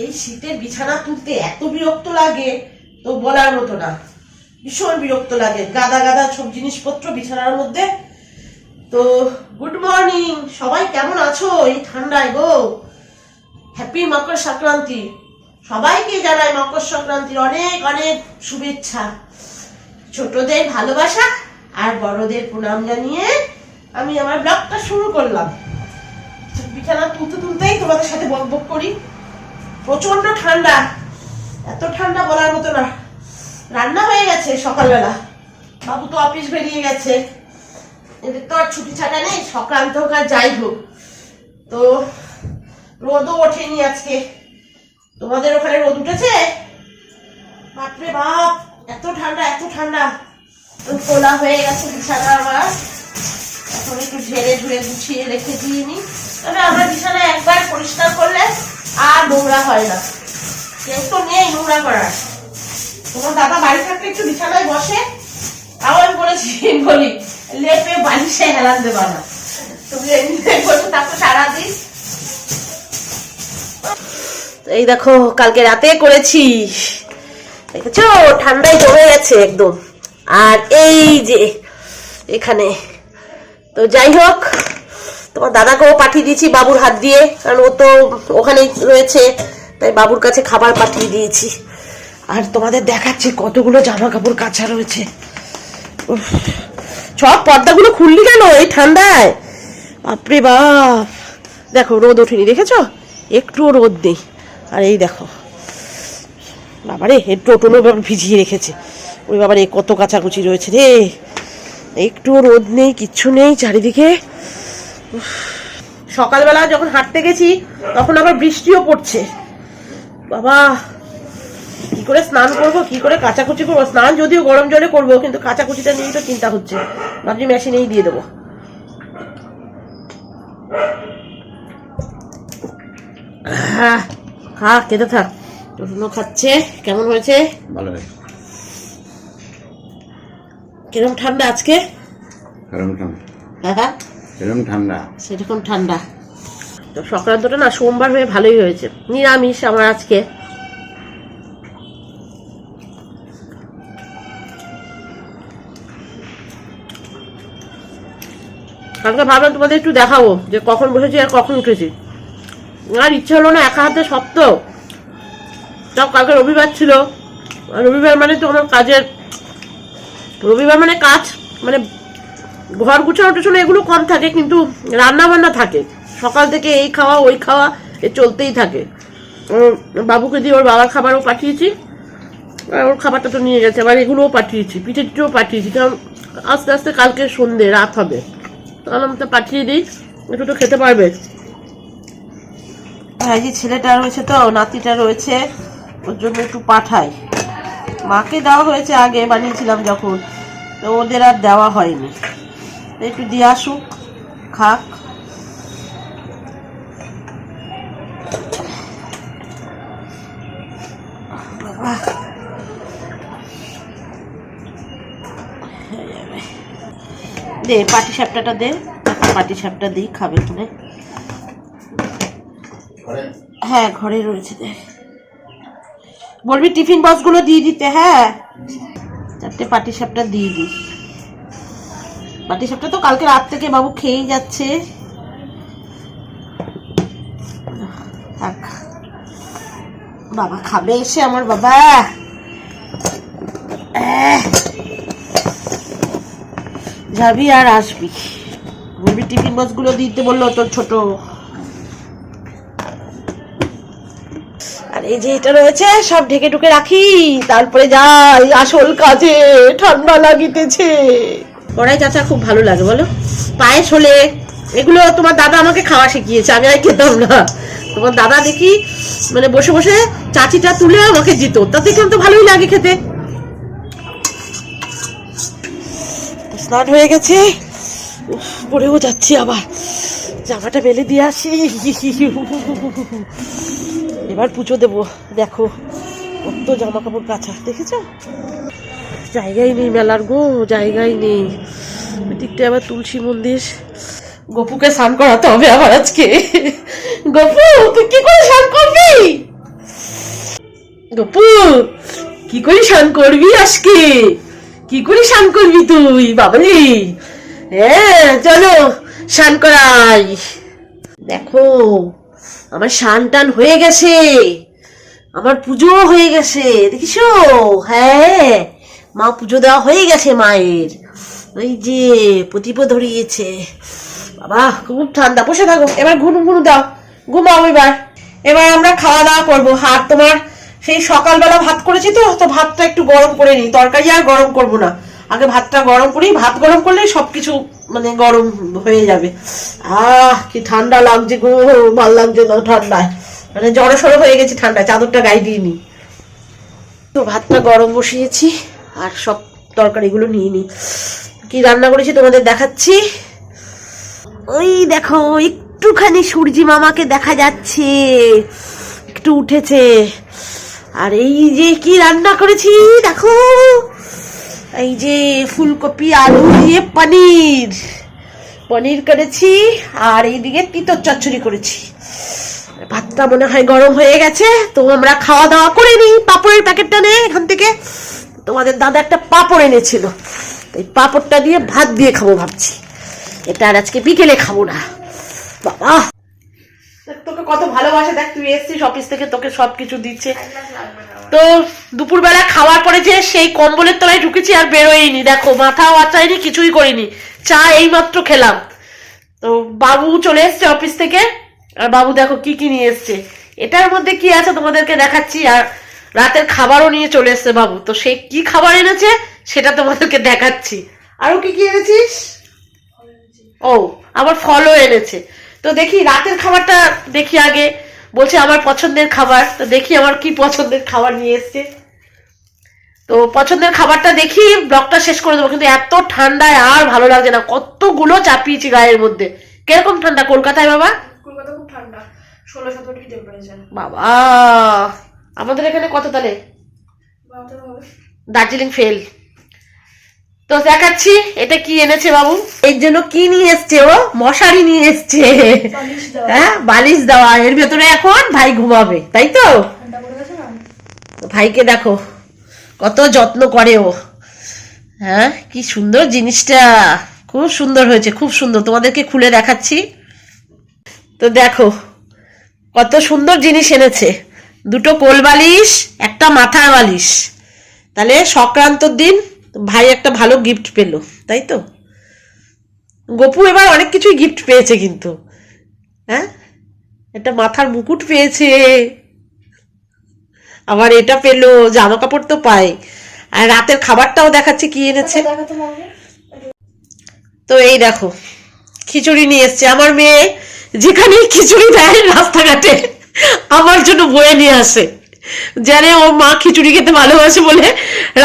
এই শীতের বিছানা তুলতে এত বিরক্ত লাগে, তো বলার মতো না। ভীষণ বিরক্ত লাগে। গাদা গাদা সব জিনিসপত্র বিছানার মধ্যে। তো গুড মর্নিং। সবাই কেমন আছো? এই ঠান্ডায় গো। হ্যাপি মকর সংক্রান্তি। সবাইকে জানাই মকর সংক্রান্তির অনেক অনেক শুভেচ্ছা। ছোটদের ভালোবাসা আর বড়দের প্রণাম জানিয়ে আমি আমার ব্লগটা শুরু করলাম। বিছানা তুলতে তুলতেই তোমাদের সাথে বক বক করি। প্রচণ্ড ঠান্ডা। এত ঠান্ডা বলার মতো না। রান্না হয়ে গেছে সকালবেলা। বাবু তো অফিস বেরিয়ে গেছে। এদের তো আর ছুটি ছাটা নেই, সংক্রান্ত হোক আর যাই হোক। তো রোদও ওঠেনি আজকে। তোমাদের ওখানে রোদ উঠেছে? বাপরে বাপ, এত ঠান্ডা এত ঠান্ডা। তোলা হয়ে গেছে বিছানা আমার। এখন একটু ঝেড়ে ঝুড়ে গুছিয়ে রেখে দিয়ে নি তবে আমার বিছানা একবার পরিষ্কার করলে আর নোংরা হয় না। কেউ তো নেই নোংরা করার। তোমার দাদা বাড়ি থাকলে একটু বিছানায় বসে, তাও আমি বলেছি, বলি, লেপে বালিশে হেলান দেবা না। তুমি বসে থাকো সারাদিন। এই দেখো, কালকে রাতে করেছি। দেখেছ? ঠান্ডায় জমে গেছে একদম। আর এই যে, এখানে। তো যাই হোক তোমার দাদাকেও পাঠিয়ে দিয়েছি বাবুর হাত দিয়ে, কারণ ও তো ওখানেই রয়েছে, তাই বাবুর কাছে খাবার পাঠিয়ে দিয়েছি। আর তোমাদের দেখাচ্ছি কতগুলো জামা কাপড় কাঁচা রয়েছে। সব পর্দাগুলো খুললি কেন এই ঠান্ডায়? বাপরে বাপ। দেখো, রোদ ওঠেনি, দেখেছ? একটুও রোদ নেই। আর এই দেখো, বাবারে এর টোটনও ভিজিয়ে রেখেছে। ওই বাবারে, কত কাচাকুচি রয়েছে রে। একটুও রোদ নেই, কিচ্ছু নেই চারিদিকে। সকালবেলা যখন হাঁটতে গেছি তখন আবার বৃষ্টিও পড়ছে। বাবা কি করে স্নান করব কি করে কাচাকুচি করব? স্নান যদিও গরম জলে করব কিন্তু কাচাকুচিটা নিয়েই তো চিন্তা হচ্ছে। ভাবছি মেশিনেই দিয়ে দেবো। আহ, খা খেতে থাক। টুটুনো খাচ্ছে। কেমন হয়েছে? ভালো হয়েছে। কিরম ঠান্ডা আজকে? গরম ঠান্ডা। হ্যাঁ। এরকম ঠান্ডা? সেরকম ঠান্ডা। তো না সোমবার হয়ে ভালোই হয়েছে। নিরামিষ আমার আজকে। কালকে ভাবলাম তোমাদের একটু দেখাবো যে কখন বসেছি আর কখন উঠেছি। আর ইচ্ছে হলো না একা হাতে শক্ত। তাও কালকে রবিবার ছিল। রবিবার মানে তো আমার কাজের রবিবার মানে কাজ মানে ঘর গুছানো টুছানো এগুলো কম থাকে, কিন্তু রান্না বান্না থাকে। সকাল থেকে এই খাওয়া, ওই খাওয়া, এ চলতেই থাকে। বাবুকে দিয়ে ওর বাবার খাবারও পাঠিয়েছি। আর ওর খাবারটা তো নিয়ে গেছে, আবার এগুলোও পাঠিয়েছি পিঠে টিঠেও পাঠিয়েছি, কারণ আস্তে আস্তে কালকে সন্ধে, রাত হবে। তাহলে আমি তো পাঠিয়ে দিই, একটু তো খেতে পারবে। হ্যাঁ যে ছেলেটা রয়েছে তো, নাতিটা রয়েছে, ওর জন্য একটু পাঠাই। মাকে দেওয়া হয়েছে আগে, বানিয়েছিলাম যখন, তো ওদের আর দেওয়া হয়নি। একটু দিয়ে আসুক, খাক। দে, পাটি সাপটাটা দে পাটি সাপটা দিই, খাবে ওখানে হ্যাঁ ঘরে রয়েছে দেখ বলবি টিফিন বক্সগুলো দিয়ে দিতে হ্যাঁ? চারটে পাটি সাপটা দিয়ে দিই। পাটি সাপটা তো কালকে রাত থেকে বাবু খেয়েই যাচ্ছে। বাবা খাবে এসে আমার বাবা। যাবি আর আসবি। বলবি টিফিন বক্সগুলো দিতে বলল তোর ছোট। আর এই যে এটা রয়েছে, সব ঢেকে ঢুকে রাখি। তারপরে যাই আসল কাজে, ঠান্ডা লাগিতেছে। কড়াই চাচা খুব ভালো লাগে, বলো। পায়েস হলে এগুলো তোমার দাদা আমাকে খাওয়া শিখিয়েছে, আমি আর খেতাম না। তোমার দাদা দেখি মানে বসে বসে চাচিটা তুলে আমাকে দিত তাতে কিন্তু ভালোই লাগে খেতে। স্নান হয়ে গেছে। পড়েও যাচ্ছি আবার। জামাটা মেলে দিয়ে আসি। এবার পুজো দেবো। দেখো, কত জামা কাপড় কাঁচা, দেখেছ? জায়গাই নেই মেলার গো, জায়গাই নেই। দিকটা আবার তুলসী মন্দির। গপুকে স্নান করাতে হবে আবার আজকে। গপু, তুই কি করে স্নান করবি? গপু, কি করে স্নান করবি আজকে? কি করে স্নান করবি তুই, বাবালি? হ্যাঁ চলো, স্নান করাই। দেখো, আমার স্নান টান হয়ে গেছে। আমার পুজো হয়ে গেছে দেখিছো হ্যাঁ। মা পুজো দেওয়া হয়ে গেছে মায়ের। ওই যে প্রদীপ ধরিয়েছে। বাবা, খুব ঠান্ডা। বসে থাকো। এবার ঘুনু ঘুনু দাও। ঘুমাও এবার। এবার আমরা খাওয়া দাওয়া করব। আর তোমার সেই সকালবেলা ভাত করেছি তো তো ভাতটা একটু গরম করে নিই। তরকারি আর গরম করব না। আগে ভাতটা গরম করি। ভাত গরম করলেই সবকিছু মানে গরম হয়ে যাবে। আহ, কি ঠান্ডা লাগছে গো। ভালো লাগছে না ঠান্ডায়। মানে জড়ো সড়ো হয়ে গেছি ঠান্ডায়। চাদরটা গায়ে দিয়ে দিইনি তো ভাতটা গরম বসিয়েছি। আর সব তরকারিগুলো নিয়ে নিই কি রান্না করেছি তোমাদের দেখাচ্ছি? ওই দেখো, একটুখানি সূর্যি মামাকে দেখা যাচ্ছে। একটু উঠেছে। আর এই যে কি রান্না করেছি, দেখো। এই যে ফুলকপি, আলু দিয়ে পনির। পনির করেছি, আর এইদিকে তিতর চচ্চড়ি করেছি। ভাতটা মনে হয় গরম হয়ে গেছে, তো আমরা খাওয়া দাওয়া করে নিই। পাপড়ের প্যাকেটটা নে এখান থেকে। তোমাদের দাদা একটা পাপড় এনেছিল। এই পাপড়টা দিয়ে ভাত দিয়ে খাব ভাবছি। এটা আর আজকে বিকেলে খাব না। বাবা! তোকে কত ভালোবাসে। দেখ, তুই এসছিস অফিস থেকে, তোকে সবকিছু দিচ্ছে। তো দুপুরবেলা খাওয়ার পরে যে সেই কম্বলের তলায় ঢুকেছি আর বেরোয়নি। দেখো, মাথাও আচাইনি, কিছুই করিনি। চা এইমাত্র খেলাম। তো বাবু চলে এসছে অফিস থেকে। আর বাবু দেখো কি কি নিয়ে এসছে। এটার মধ্যে কি আছে তোমাদেরকে দেখাচ্ছি। আর রাতের খাবারও নিয়ে চলে এসছে বাবু। তো সে কি খাবার এনেছে সেটা তোমাদেরকে দেখাচ্ছি। আরও কি কি এনেছিস? ও আবার ফলও এনেছে। তো দেখি রাতের খাবারটা দেখি আগে। বলছে আমার পছন্দের খাবার। তো দেখি আমার কি পছন্দের খাবার নিয়ে এসছে। তো পছন্দের খাবারটা দেখি ব্লগটা শেষ করে দেবো। কিন্তু এত ঠান্ডায় আর ভালো লাগছে না। কতগুলো চাপিয়েছি গায়ের মধ্যে। কীরকম ঠান্ডা? কলকাতায় বাবা? কলকাতা খুব ঠান্ডা। ষোলো সতেরো ডিগ্রি টেম্পারেচার বাবা! আমাদের এখানে কত তাহলে দার্জিলিং ফেল। তো দেখাচ্ছি এটা কি এনেছে বাবু? এর জন্য কি নিয়ে এসছে ও? মশারি নিয়ে এসছে। হ্যাঁ বালিশ দেওয়া। এর ভেতরে এখন ভাই ঘুমাবে তাই তো? ভাইকে দেখো কত যত্ন করে ও। হ্যাঁ কি সুন্দর জিনিসটা। খুব সুন্দর হয়েছে খুব সুন্দর। তোমাদেরকে খুলে দেখাচ্ছি। তো দেখো কত সুন্দর জিনিস এনেছে। দুটো কোল বালিশ একটা মাথার বালিশ। তাহলে সংক্রান্তর দিন ভাই একটা ভালো গিফট পেল তাই তো? গপু এবার অনেক কিছুই গিফট পেয়েছে কিন্তু হ্যাঁ? একটা মাথার মুকুট পেয়েছে। আবার এটা পেল জামা কাপড় তো পায়। আর রাতের খাবারটাও দেখাচ্ছে কি এনেছে। তো এই দেখো খিচুড়ি নিয়ে এসছে। আমার মেয়ে যেখানে খিচুড়ি দেয় রাস্তাঘাটে। আমার জন্য বয়ে নিয়ে আসে। জানে ও মা খিচুড়ি খেতে ভালোবাসে বলে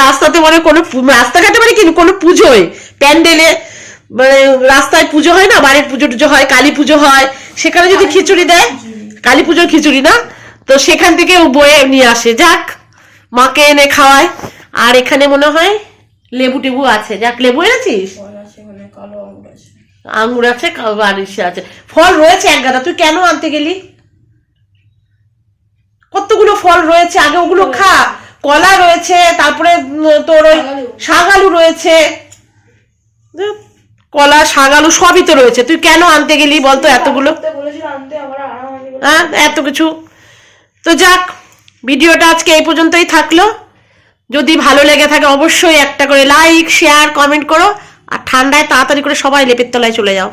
রাস্তাতে মানে কোনো রাস্তাঘাটে মানে কি? কোনো পুজোয়। প্যান্ডেলে মানে রাস্তায় পুজো হয় না? বাড়ির পুজো টুজো হয় কালী পুজো হয়। সেখানে যদি খিচুড়ি দেয় কালী পুজোর খিচুড়ি না? তো সেখান থেকে ও বয়ে নিয়ে আসে। যাক মাকে এনে খাওয়ায়। আর এখানে মনে হয় লেবু টেবু আছে। যাক লেবু এনেছিস? ফল আছে কালো আঙুর আছে। আছে। ফল রয়েছে এক গাদা। তুই কেন আনতে গেলি? কতগুলো ফল রয়েছে? আগে ওগুলো খা। কলা রয়েছে তারপরে তোর ওই। শাগালু রয়েছে। কলা শাগালু সবই তো রয়েছে। তুই কেন আনতে গেলি বলতো এতগুলো? হ্যাঁ এত কিছু। তো যাক ভিডিওটা আজকে এই পর্যন্তই থাকল। যদি ভালো লেগে থাকে অবশ্যই একটা করে লাইক শেয়ার কমেন্ট করো। আর ঠান্ডায় তাড়াতাড়ি করে সবাই লেপের তলায় চলে যাও।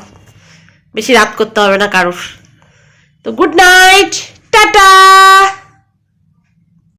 বেশি রাত করতে হবে না কারোর। তো গুড নাইট টাটা!